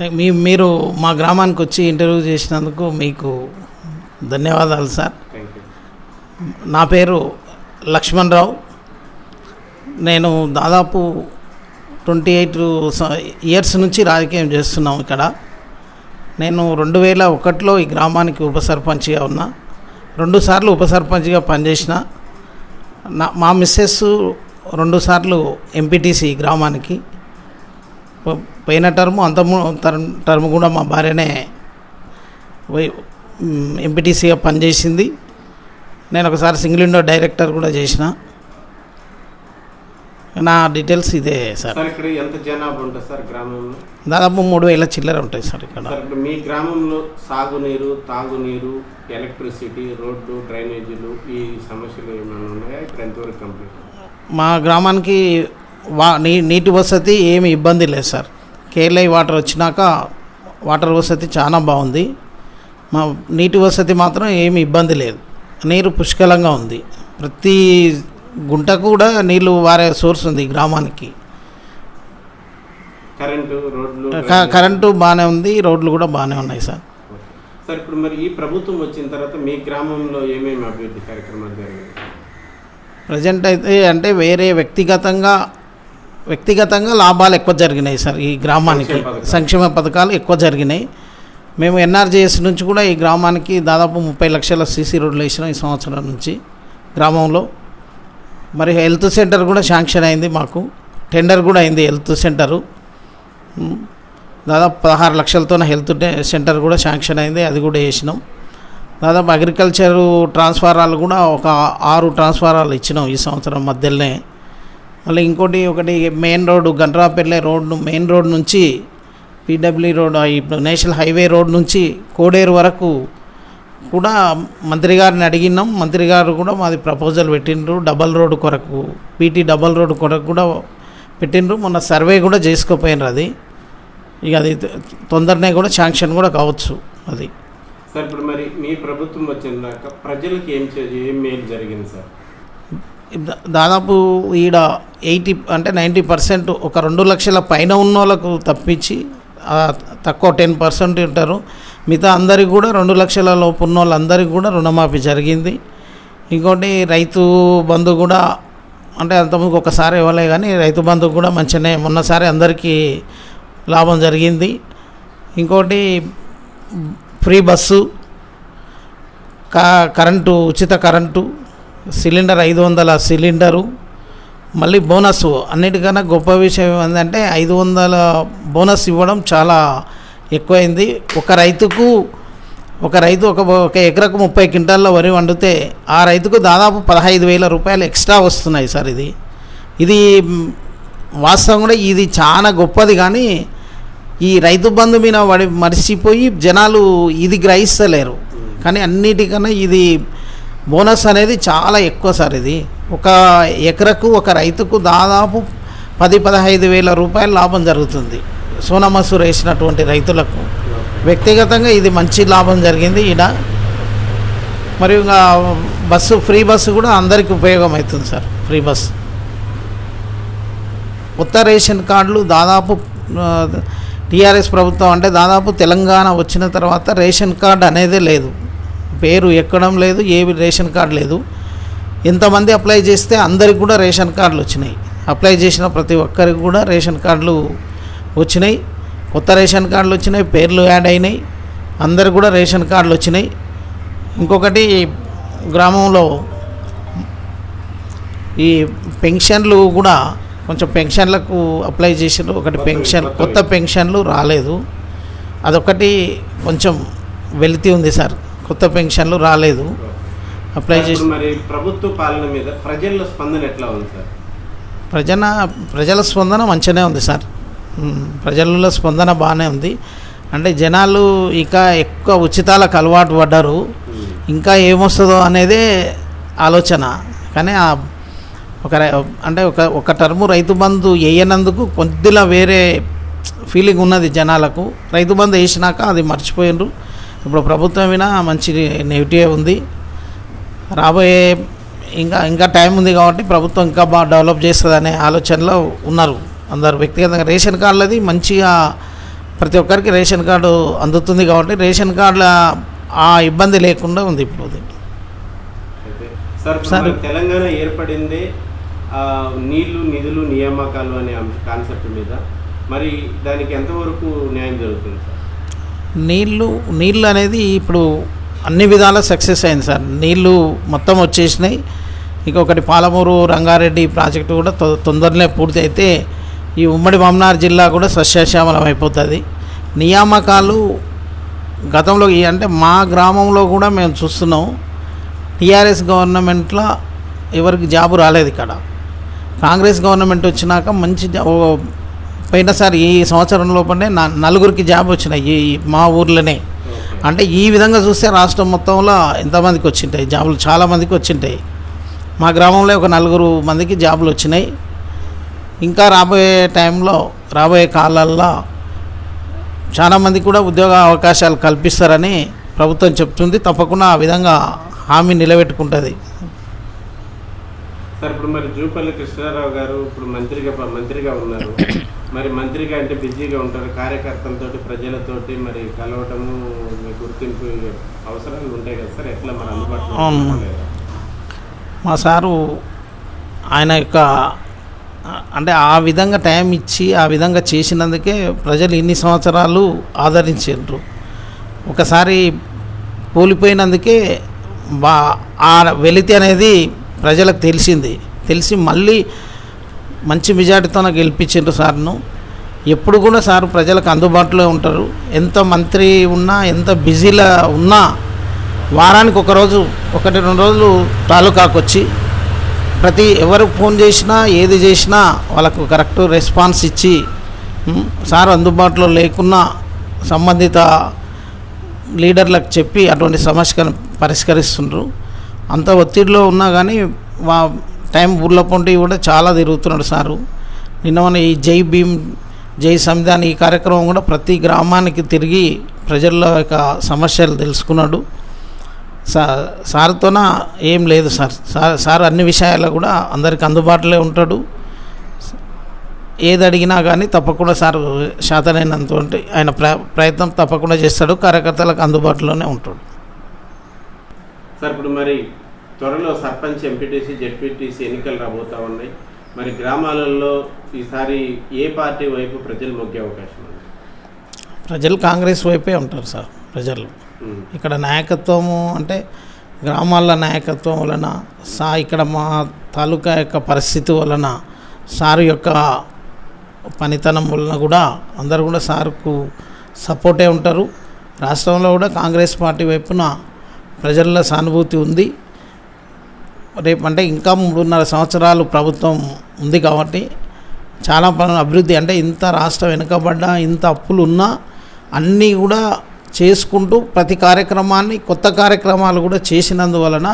మీ మీరు మా గ్రామానికి వచ్చి ఇంటర్వ్యూ చేసినందుకు మీకు ధన్యవాదాలు సార్. నా పేరు లక్ష్మణ్ రావు. నేను దాదాపు ట్వంటీ ఎయిట్ ఇయర్స్ నుంచి రాజకీయం చేస్తున్నాం ఇక్కడ. నేను రెండు వేల ఒకటిలో ఈ గ్రామానికి ఉప సర్పంచ్గా ఉన్నా. రెండుసార్లు ఉప సర్పంచ్గా పనిచేసిన. నా మా మిస్సెస్ రెండుసార్లు ఎంపీటీసీ గ్రామానికి. పోయిన టర్ము అంత టర్మ్ టర్మ్ కూడా మా భార్యనే ఎంపీటీసీగా పనిచేసింది. నేను ఒకసారి సింగిల్ విండో డైరెక్టర్ కూడా చేసిన. నా డీటెయిల్స్ ఇదే సార్. ఇక్కడ ఎంత జనాభా ఉంటుంది సార్ గ్రామంలో? దాదాపు మూడు వేల చిల్లర ఉంటాయి సార్ ఇక్కడ. మీ గ్రామంలో సాగునీరు తాగునీరు ఎలక్ట్రిసిటీ రోడ్లు డ్రైనేజీలు ఈ సమస్యలు ఏమైనా ఉన్నాయా? ఇక్కడ ఎంతవరకు కంప్లీట్? మా గ్రామానికి వా నీ నీటి వసతి ఏమి ఇబ్బంది లేదు సార్. కేఎల్ఐ వాటర్ వచ్చినాక వాటర్ వసతి చాలా బాగుంది. మా నీటి వసతి మాత్రం ఏమి ఇబ్బంది లేదు. నీరు పుష్కలంగా ఉంది. ప్రతి గుంటకు కూడా నీళ్ళు వారే సోర్స్ ఉంది గ్రామానికి. కరెంటు బాగానే ఉంది రోడ్లు కూడా బాగానే ఉన్నాయి సార్. సార్ ఇప్పుడు మరి ఈ ప్రభుత్వం వచ్చిన తర్వాత మీ గ్రామంలో ఏమేమి అభివృద్ధి కార్యక్రమాలు జరిగాయి? ప్రజెంట్ అయితే అంటే వేరే వ్యక్తిగతంగా వ్యక్తిగతంగా లాభాలు ఎక్కువ జరిగినాయి సార్ ఈ గ్రామానికి. సంక్షేమ పథకాలు. ఎక్కువ జరిగినాయి. మేము ఎన్ఆర్జేఎస్ నుంచి కూడా ఈ గ్రామానికి దాదాపు ముప్పై లక్షల సీసీ రోడ్లు వేసినాం ఈ సంవత్సరం నుంచి గ్రామంలో. మరి హెల్త్ సెంటర్ కూడా శాంక్షన్ అయింది మాకు. టెండర్ కూడా అయింది హెల్త్ సెంటరు. దాదాపు పదహారు లక్షలతో హెల్త్ సెంటర్ కూడా శాంక్షన్ అయింది అది కూడా వేసినాం. దాదాపు అగ్రికల్చరు ట్రాన్స్ఫారాలు కూడా ఒక ఆరు ట్రాన్స్ఫారాలు ఇచ్చినాం ఈ సంవత్సరం మధ్యలోనే. మళ్ళీ ఇంకోటి ఒకటి main road Gandrapalle road main road నుంచి పీడబ్ల్యూ రోడ్ ఇప్పుడు నేషనల్ హైవే రోడ్ నుంచి కోడేరు వరకు కూడా మంత్రి గారిని అడిగినాం. మంత్రి గారు కూడా మాది ప్రపోజల్ పెట్టిండ్రు. డబల్ రోడ్డు కొరకు పీటీ డబల్ రోడ్డు కొరకు కూడా పెట్టిండ్రు. మొన్న సర్వే కూడా చేసుకోపోయినారు అది. ఇక అది తొందరనే కూడా శాంక్షన్ కూడా కావచ్చు అది. సార్ ఇప్పుడు మరి మీ ప్రభుత్వం వచ్చిన ప్రజలకు ఏం ఏం మేలు జరిగింది సార్? దాదాపు ఈడ ఎయిటీ అంటే నైంటీ పర్సెంట్ ఒక రెండు లక్షల పైన ఉన్న వాళ్ళకు తప్పించి తక్కువ టెన్ పర్సెంట్ ఉంటారు. మిగతా అందరికి కూడా రెండు లక్షల లోపు ఉన్న వాళ్ళందరికీ కూడా రుణమాఫీ జరిగింది. ఇంకోటి రైతు బంధు కూడా అంటే అంతకుముందు ఒకసారి ఇవ్వలే కానీ రైతు బంధు కూడా మంచిగానే మొన్నసారి అందరికీ లాభం జరిగింది. ఇంకోటి ఫ్రీ బస్సు కా కరెంటు ఉచిత కరెంటు సిలిండర్ ఐదు వందల సిలిండరు. మళ్ళీ బోనస్ అన్నిటికన్నా గొప్ప విషయం ఏంటంటే ఐదు వందల బోనస్ ఇవ్వడం చాలా ఎక్కువైంది. ఒక రైతుకు ఒక రైతు ఒక ఒక ఎకరకు ముప్పై క్వింటాల్లో వరి వండితే ఆ రైతుకు దాదాపు పదహైదు వేల రూపాయలు ఎక్స్ట్రా వస్తున్నాయి సార్ ఇది. ఇది వాస్తవం కూడా ఇది చాలా గొప్పది కానీ ఈ రైతు బంధు మీద పడి మర్చిపోయి జనాలు ఇది గ్రహిస్తలేరు. కానీ అన్నిటికన్నా ఇది బోనస్ అనేది చాలా ఎక్కువ సార్ ఇది. ఒక ఎకరకు ఒక రైతుకు దాదాపు పది పదహైదు వేల రూపాయల లాభం జరుగుతుంది. సోనమసూర్ వేసినటువంటి రైతులకు. వ్యక్తిగతంగా ఇది మంచి లాభం జరిగింది ఈడ. మరియు ఇంకా బస్సు ఫ్రీ బస్సు కూడా అందరికీ ఉపయోగం అవుతుంది సార్ ఫ్రీ బస్ కొత్త రేషన్ కార్డులు దాదాపు టీఆర్ఎస్ ప్రభుత్వం అంటే దాదాపు తెలంగాణ వచ్చిన తర్వాత రేషన్ కార్డు అనేది లేదు. పేరు ఎక్కడం లేదు ఏ రేషన్ కార్డు లేదు. ఎంతమంది అప్లై చేస్తే అందరికి కూడా రేషన్ కార్డులు వచ్చినాయి. అప్లై చేసిన ప్రతి ఒక్కరికి కూడా రేషన్ కార్డులు వచ్చినాయి. కొత్త రేషన్ కార్డులు వచ్చినాయి పేర్లు యాడ్ అయినాయి. అందరికి కూడా రేషన్ కార్డులు వచ్చినాయి. ఇంకొకటి గ్రామంలో ఈ పెన్షన్లు కూడా కొంచెం పెన్షన్లకు అప్లై చేసారు ఒకటి పెన్షన్. కొత్త పెన్షన్లు రాలేదు. అదొకటి కొంచెం వెలితి ఉంది సార్. కొత్త పెన్షన్లు రాలేదు. అప్లై చేసి మరి ప్రభుత్వ పాలన మీద ప్రజల స్పందన ఎట్లా ఉంది సార్? ప్రజల ప్రజల స్పందన మంచిగానే ఉంది సార్. ఉమ్, ప్రజల స్పందన బాగానే ఉంది. అంటే జనాలు ఇక ఎక్కువ ఉచితాలకు అలవాటు పడ్డారు. ఇంకా ఏమొస్తుందో అనేదే ఆలోచన. కానీ ఆ ఒక అంటే ఒక ఒక టర్ము రైతు బంధు వేయనందుకు కొద్దిలా వేరే ఫీలింగ్ ఉన్నది జనాలకు. రైతు బంధు వేసినాక అది మర్చిపోయినరు ఇప్పుడు ప్రభుత్వం మీద మంచి నెగిటివ్ ఉంది. రాబోయే ఇంకా ఇంకా టైం ఉంది కాబట్టి ప్రభుత్వం ఇంకా బాగా డెవలప్ చేస్తుందనే ఆలోచనలో ఉన్నారు. అందరు వ్యక్తిగతంగా రేషన్ కార్డులది మంచిగా ప్రతి ఒక్కరికి రేషన్ కార్డు అందుతుంది కాబట్టి రేషన్ కార్డుల ఆ ఇబ్బంది లేకుండా ఉంది ఇప్పుడు సార్ తెలంగాణ ఏర్పడింది నీళ్ళు నిధులు నియామకాలు అనే కాన్సెప్ట్ మీద. మరి దానికి ఎంతవరకు న్యాయం జరుగుతుంది సార్? నీళ్ళు నీళ్ళు అనేది ఇప్పుడు అన్ని విధాల సక్సెస్ అయింది సార్. నీళ్ళు మొత్తం వచ్చేసినాయి. ఇంకొకటి పాలమూరు రంగారెడ్డి ప్రాజెక్టు కూడా తొందరనే పూర్తి అయితే ఈ ఉమ్మడి మమ్నార్ జిల్లా కూడా సస్యశ్యామలం అయిపోతుంది. నియామకాలు గతంలో అంటే మా గ్రామంలో కూడా మేము చూస్తున్నాం. టీఆర్ఎస్ గవర్నమెంట్లో ఎవరికి జాబు రాలేదు ఇక్కడ. కాంగ్రెస్ గవర్నమెంట్ వచ్చినాక మంచి ఓ పోయినసారి ఈ సంవత్సరం లోపలనే నా నలుగురికి జాబ్ వచ్చినాయి ఈ మా ఊర్లోనే. అంటే ఈ విధంగా చూస్తే రాష్ట్రం మొత్తంలో ఎంతమందికి వచ్చింటాయి? జాబులు చాలా మందికి వచ్చింటాయి. మా గ్రామంలో ఒక నలుగురు మందికి జాబులు వచ్చినాయి. ఇంకా రాబోయే టైంలో రాబోయే కాలాల్లో చాలా మందికి కూడా ఉద్యోగ అవకాశాలు కల్పిస్తారని ప్రభుత్వం చెప్తుంది. తప్పకుండా ఆ విధంగా హామీ నిలబెట్టుకుంటుంది. సార్ ఇప్పుడు మరి జూపల్లి కృష్ణారావు గారు ఇప్పుడు మంత్రిగా మంత్రిగా ఉన్నారు. మరి మంత్రిగా అంటే బిజీగా ఉంటారు. కార్యకర్తలతోటి ప్రజలతోటి మరి కలవటము గుర్తింపు అవసరాలు ఉంటాయి కదా సార్. ఎట్లా మరి అందుబాటులో? మా సారు ఆయన యొక్క అంటే ఆ విధంగా టైం ఇచ్చి ఆ విధంగా చేసినందుకే ప్రజలు ఇన్ని సంవత్సరాలు ఆదరించారు. ఒకసారి కూలిపోయినందుకే బా ఆ వెలితి అనేది ప్రజలకు తెలిసింది. తెలిసి మళ్ళీ మంచి మెజార్టీతో గెలిపించారు సార్ను. ఎప్పుడు కూడా సార్ ప్రజలకు అందుబాటులో ఉంటారు. ఎంత మంత్రి ఉన్నా ఎంత బిజీలో ఉన్నా వారానికి ఒక రోజు ఒకటి రెండు రోజులు తాలూకాకు వచ్చి ప్రతి ఎవరు ఫోన్ చేసినా ఏది చేసినా వాళ్ళకు కరెక్ట్ రెస్పాన్స్ ఇచ్చి సార్ అందుబాటులో లేకున్నా సంబంధిత లీడర్లకు చెప్పి అటువంటి సమస్యను పరిష్కరిస్తుండ్రు. అంత ఒత్తిడిలో ఉన్నా కానీ వా టైం ఊర్లో పొంటి కూడా చాలా తిరుగుతున్నాడు సారు. నిన్న మన ఈ జై భీమ్ జై సంవిధాన్ ఈ కార్యక్రమం కూడా ప్రతి గ్రామానికి తిరిగి ప్రజల యొక్క సమస్యలు తెలుసుకున్నాడు. సా సార్తోన ఏం లేదు సార్. సార్ సార్ అన్ని విషయాల్లో కూడా అందరికి అందుబాటులో ఉంటాడు. ఏది అడిగినా కానీ తప్పకుండా సార్ శాతనైనంత ఆయన ప్ర ప్రయత్నం తప్పకుండా చేస్తాడు. కార్యకర్తలకు అందుబాటులోనే ఉంటాడు. సార్ ఇప్పుడు మరి త్వరలో సర్పంచ్ ఎంపీటీసీ జెడ్పీటీసీ ఎన్నికలు రాబోతా ఉన్నాయి. మరి గ్రామాలలో ఈసారి ఏ పార్టీ వైపు ప్రజలు మొగ్గే అవకాశం ఉంది? ప్రజలు కాంగ్రెస్ వైపే ఉంటారు సార్ ప్రజలు. ఇక్కడ నాయకత్వము అంటే గ్రామాల నాయకత్వం వలన సా ఇక్కడ మా తాలూకా యొక్క పరిస్థితి వలన సారు యొక్క పనితనం వలన కూడా అందరు కూడా సార్కు సపోర్టే ఉంటారు. రాష్ట్రంలో కూడా కాంగ్రెస్ పార్టీ వైపున ప్రజల్లో సానుభూతి ఉంది. రేపు అంటే ఇంకా మూడున్నర సంవత్సరాలు ప్రభుత్వం ఉంది కాబట్టి చాలా పనులు అభివృద్ధి అంటే ఇంత రాష్ట్రం వెనుకబడ్డా ఇంత అప్పులు ఉన్నా అన్నీ కూడా చేసుకుంటూ ప్రతి కార్యక్రమాన్ని కొత్త కార్యక్రమాలు కూడా చేసినందువలన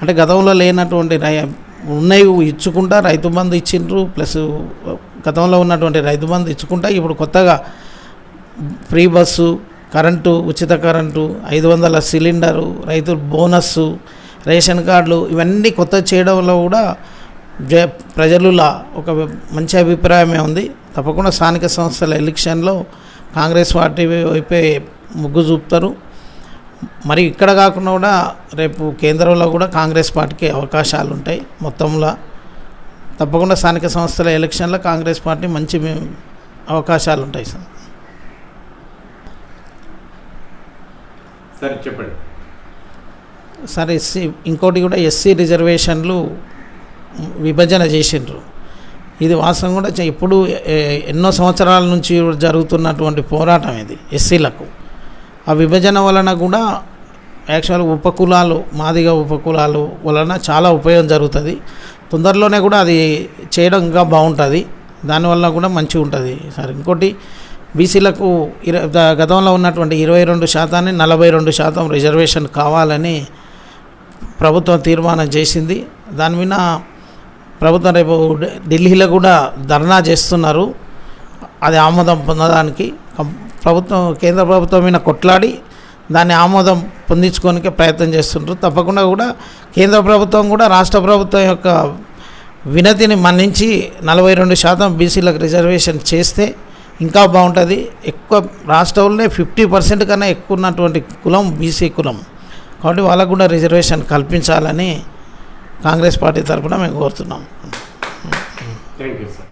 అంటే గతంలో లేనటువంటి ఉన్నవి ఉన్నాయి ఇచ్చుకుంటా రైతు బంధు ఇచ్చిండ్రు ప్లస్ గతంలో ఉన్నటువంటి రైతు బంధు ఇచ్చుకుంటా ఇప్పుడు కొత్తగా ఫ్రీ బస్సు కరెంటు ఉచిత కరెంటు ఐదు వందల సిలిండరు రైతు బోనస్సు రేషన్ కార్డులు ఇవన్నీ కొత్త చేయడంలో కూడా జ ప్రజలులా ఒక మంచి అభిప్రాయమే ఉంది. తప్పకుండా స్థానిక సంస్థల ఎలక్షన్లో కాంగ్రెస్ పార్టీ వైపే మొగ్గు చూపుతారు. మరి ఇక్కడ కాకుండా కూడా రేపు కేంద్రంలో కూడా కాంగ్రెస్ పార్టీకి అవకాశాలు ఉంటాయి మొత్తంలో. తప్పకుండా స్థానిక సంస్థల ఎలక్షన్లో కాంగ్రెస్ పార్టీ మంచి అవకాశాలు ఉంటాయి సార్. సరే చెప్పండి. సార్ ఎస్సీ ఇంకోటి కూడా ఎస్సీ రిజర్వేషన్లు విభజన చేసిండ్రు. ఇది వాస్తవం కూడా చే- ఇప్పుడు ఎన్నో సంవత్సరాల నుంచి జరుగుతున్నటువంటి పోరాటం ఇది ఎస్సీలకు. ఆ విభజన వలన కూడా యాక్చువల్ ఉపకులాలు మాదిగ ఉపకులాలు వలన చాలా ఉపయోగం జరుగుతుంది. తొందరలోనే కూడా అది చేయడం ఇంకా బాగుంటుంది. దానివల్ల కూడా మంచిగా ఉంటుంది సార్ ఇంకోటి బీసీలకు ఇర గతంలో ఉన్నటువంటి ఇరవై రెండు శాతాన్ని నలభై రెండు శాతం రిజర్వేషన్ కావాలని ప్రభుత్వం తీర్మానం చేసింది. దాని మీద ప్రభుత్వం రేపు ఢిల్లీలో కూడా ధర్నా చేస్తున్నారు. అది ఆమోదం పొందడానికి ప్రభుత్వం కేంద్ర ప్రభుత్వం మీద కొట్లాడి దాన్ని ఆమోదం పొందించుకోనికే ప్రయత్నం చేస్తుంటారు తప్పకుండా కూడా కేంద్ర ప్రభుత్వం కూడా రాష్ట్ర ప్రభుత్వం యొక్క వినతిని మన్నించి నలభై రెండు శాతం బీసీలకు రిజర్వేషన్ చేస్తే ఇంకా బాగుంటుంది. ఎక్కువ రాష్ట్రంలోనే ఫిఫ్టీ పర్సెంట్ కన్నా ఎక్కువ ఉన్నటువంటి కులం బీసీ కులం. కాబట్టి వాళ్ళకు కూడా రిజర్వేషన్ కల్పించాలని కాంగ్రెస్ పార్టీ తరఫున మేము కోరుతున్నాం. Thank you sir.